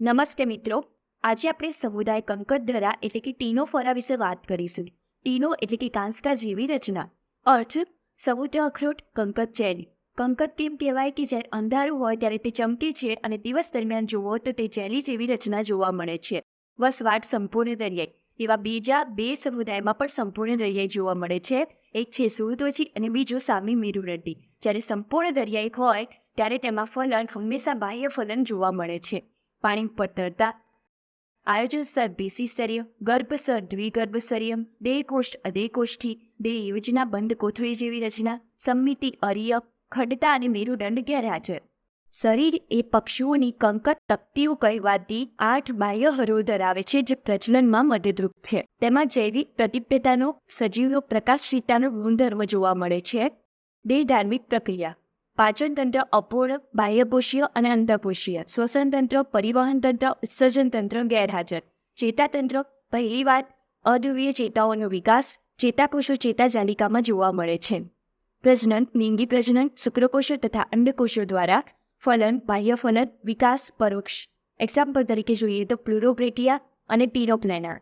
નમસ્તે મિત્રો. આજે આપણે સમુદાય કંકતધરા એટલે કે ટીનોફોરા વિશે વાત કરીશું. ટીનો એટલે કે કાંસકા જેવી રચના. અર્થ, સમુદ્ર અખરોટ કંકત ચેરી. કંકત તેમ કહેવાય કે જ્યારે અંધારું હોય ત્યારે તે ચમકે છે અને દિવસ દરમિયાન જુઓ તો તે જેલી જેવી રચના જોવા મળે છે. વસવાટ સંપૂર્ણ દરિયાઈ. એવા બીજા બે સમુદાયમાં પણ સંપૂર્ણ દરિયાઈ જોવા મળે છે. એક છે સુરતોચી અને બીજો સામી મીરુરડ્ડી જ્યારે સંપૂર્ણ દરિયાઈ હોય, ત્યારે તેમાં ફલન હંમેશા બાહ્ય ફલન જોવા મળે છે. પાણી પર તરતા આયોજન સ્તર બીસી સ્તરીય ગર્ભ સ્તર દ્વિગર્ભ સ્તરીય દેહ કોષ્ઠ દેહ યોજના બંધ કોથળી જેવી રચના, સમિતિ અરિય ખડતા અને મેરુદંડ ગેરહાજર શરીર એ પક્ષીઓની કંકત તકતીઓ કહેવાતી આઠ બાહ્ય હરો ધરાવે છે જે પ્રજનનમાં મદદરૂપ છે. તેમાં જૈવિક પ્રતિપ્યતાનો સજીવનો પ્રકાશશીલતાનો ગુણધર્મ જોવા મળે છે. દેહ ધાર્મિક પ્રક્રિયા. પાચન તંત્ર અપૂર્ણ, બાહ્યકોષીય અને અંતકોષીય. શ્વસન તંત્ર પરિવહન તંત્ર ઉત્સર્જન તંત્ર ગેરહાજર. ચેતાતંત્ર, પહેલીવાર અધ્રુવીય ચેતાઓનો વિકાસ ચેતાકોષો ચેતાજાલિકામાં જોવા મળે છે. પ્રજનન, લિંગી પ્રજનન, શુક્રકોષો તથા અંડકોષો દ્વારા ફલન, બાહ્ય ફલન, વિકાસ, પરોક્ષ. એક્ઝામ્પલ તરીકે જોઈએ તો પ્લુરોબ્રેટિયા અને ટીરોપ્લેનર.